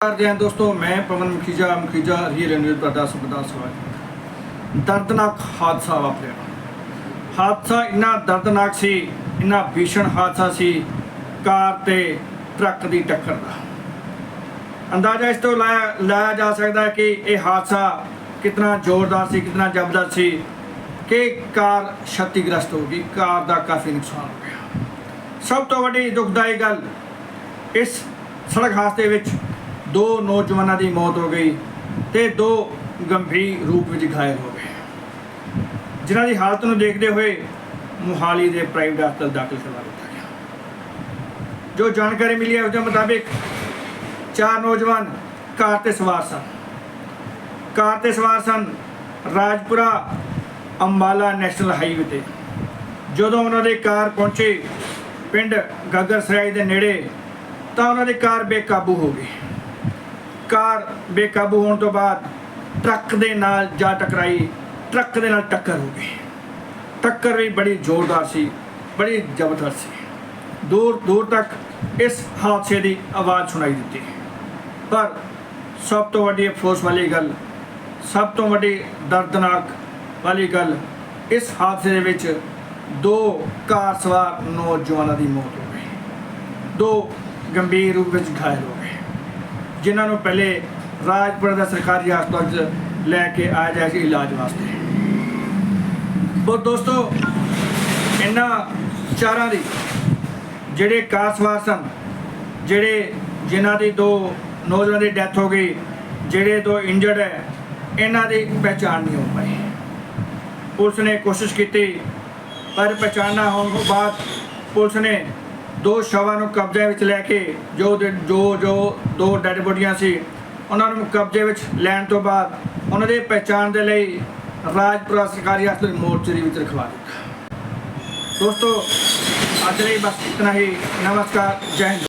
ਕਰਦੇ ਦੋਸਤੋ, ਮੈਂ ਪਵਨ ਮਖੀਜਾ ਮਖੀਜਾ ਰੀਅਲ ਨਿਊਜ਼ ਤੁਹਾਡਾ ਸਭ ਸਵਾਗਤ ਦਰਦਨਾਕ ਹਾਦਸਾ ਵਾਪਰਿਆ। ਹਾਦਸਾ ਇੰਨਾ ਦਰਦਨਾਕ ਸੀ, ਇੰਨਾ ਭੀਸ਼ਣ ਹਾਦਸਾ ਸੀ, ਕਾਰ ਤੇ ਟਰੱਕ ਦੀ ਟੱਕਰ ਦਾ। ਅੰਦਾਜ਼ਾ ਇਸ ਤੋਂ ਲਾਇਆ ਲਾਇਆ ਜਾ ਸਕਦਾ ਹੈ ਕਿ ਇਹ ਹਾਦਸਾ ਕਿੰਨਾ ਜ਼ੋਰਦਾਰ ਸੀ ਕਿੰਨਾ ਜ਼ਬਰਦਸਤ ਸੀ ਕਿ ਕਾਰ ਛਤੀਗ੍ਰਸਤ ਹੋ ਗਈ, ਕਾਰ ਦਾ ਕਾਫੀ ਨੁਕਸਾਨ ਹੋ ਗਿਆ। ਸਭ ਤੋਂ ਵੱਡੀ ਦੁਖਦਾਈ ਗੱਲ ਇਸ ਸੜਕ ਹਾਦਸੇ ਵਿੱਚ ਦੋ ਨੌਜਵਾਨਾਂ ਦੀ ਮੌਤ ਹੋ ਗਈ ਤੇ ਦੋ ਗੰਭੀਰ ਰੂਪ ਵਿੱਚ ਘਾਇਲ ਹੋ ਗਏ। ਜਿਨ੍ਹਾਂ ਦੀ ਹਾਲਤ ਨੂੰ ਦੇਖਦੇ ਹੋਏ ਮੁਹਾਲੀ ਦੇ ਪ੍ਰਾਈਵੇਟ ਹਸਪਤਾਲ ਦਾਖਲ ਕਰਵਾ ਦਿੱਤਾ ਗਿਆ। ਜੋ ਜਾਣਕਾਰੀ ਮਿਲੀ ਹੈ, ਉਸ ਦੇ ਮੁਤਾਬਿਕ ਚਾਰ ਨੌਜਵਾਨ ਕਾਰ ਤੇ ਸਵਾਰ ਸਨ। ਕਾਰ ਤੇ ਸਵਾਰ ਸਨ ਰਾਜਪੁਰਾ ਅੰਬਾਲਾ ਨੈਸ਼ਨਲ ਹਾਈਵੇ ਤੇ। ਜਦੋਂ ਉਹਨਾਂ ਦੇ ਕਾਰ ਪਹੁੰਚੇ ਪਿੰਡ ਗਾਗਰ ਸਰਾਈ ਦੇ ਨੇੜੇ, ਤਾਂ ਉਹਨਾਂ ਦੀ ਕਾਰ ਬੇਕਾਬੂ ਹੋ ਗਈ ਕਾਰ ਬੇਕਾਬੂ ਹੋਣ ਤੋਂ ਬਾਅਦ ਟਰੱਕ ਦੇ ਨਾਲ ਜਾ ਟਕਰਾਈ, ਟਰੱਕ ਦੇ ਨਾਲ ਟੱਕਰ ਹੋ ਗਈ। ਟੱਕਰ ਵੀ ਬੜੀ ਜ਼ੋਰਦਾਰ ਸੀ, ਬੜੀ ਜ਼ਬਰਦਸਤ ਸੀ। ਦੂਰ ਦੂਰ ਤੱਕ ਇਸ ਹਾਦਸੇ ਦੀ ਆਵਾਜ਼ ਸੁਣਾਈ ਦਿੱਤੀ। ਪਰ ਸਭ ਤੋਂ ਵੱਡੀ ਅਫਸੋਸ ਵਾਲੀ ਗੱਲ, ਸਭ ਤੋਂ ਵੱਡੀ ਦਰਦਨਾਕ ਵਾਲੀ ਗੱਲ, ਇਸ ਹਾਦਸੇ ਦੇ ਵਿੱਚ ਦੋ ਕਾਰ ਸਵਾਰ ਨੌਜਵਾਨਾਂ ਦੀ ਮੌਤ ਹੋ ਗਈ। ਦੋ ਗੰਭੀਰ ਰੂਪ ਵਿੱਚ ਘਾਇਲ ਹੋ ਜਿਨ੍ਹਾਂ ਨੂੰ ਪਹਿਲੇ ਰਾਜਪੁਰ ਦਾ ਸਰਕਾਰੀ ਹਸਪਤਾਲ 'ਚ ਲੈ ਕੇ ਆਇਆ ਜਾਇਆ ਸੀ ਇਲਾਜ ਵਾਸਤੇ। ਬਹੁਤ ਦੋਸਤੋ, ਇਹਨਾਂ ਚਾਰਾਂ ਦੀ ਜਿਹੜੇ ਕਾਰ ਸਵਾਰ ਸਨ, ਜਿਹੜੇ ਜਿਨ੍ਹਾਂ ਦੀ ਦੋ ਨੌਜਵਾਨ ਦੀ ਡੈਥ ਹੋ ਗਈ, ਜਿਹੜੇ ਦੋ ਇੰਜਰਡ ਹੈ, ਇਹਨਾਂ ਦੀ ਪਹਿਚਾਣ ਨਹੀਂ ਹੋ ਪਾਈ। ਪੁਲਿਸ ਨੇ ਕੋਸ਼ਿਸ਼ ਕੀਤੀ, ਪਰ ਪਛਾਣ ਨਾ ਹੋਣ ਤੋਂ ਬਾਅਦ ਪੁਲਿਸ ਨੇ ਦੋ ਸ਼ਵਾਂ ਨੂੰ ਕਬਜ਼ੇ ਵਿੱਚ ਲੈ ਕੇ ਜੋ ਦੇ- ਜੋ ਜੋ ਦੋ ਡੈਡ ਬੋਡੀਆਂ ਸੀ, ਉਹਨਾਂ ਨੂੰ ਕਬਜ਼ੇ ਵਿੱਚ ਲੈਣ ਤੋਂ ਬਾਅਦ ਉਹਨਾਂ ਦੀ ਪਹਿਚਾਣ ਦੇ ਲਈ ਰਾਜਪੁਰਾ ਸਰਕਾਰੀ ਹਸਪਤਾਲ ਮੋਰਚਰੀ ਵਿੱਚ ਰਖਵਾ ਦਿੱਤਾ। ਦੋਸਤੋ, ਅੱਜ ਲਈ ਬਸ ਇਤਨਾ ਹੀ। ਨਮਸਕਾਰ, ਜੈ ਹਿੰਦ।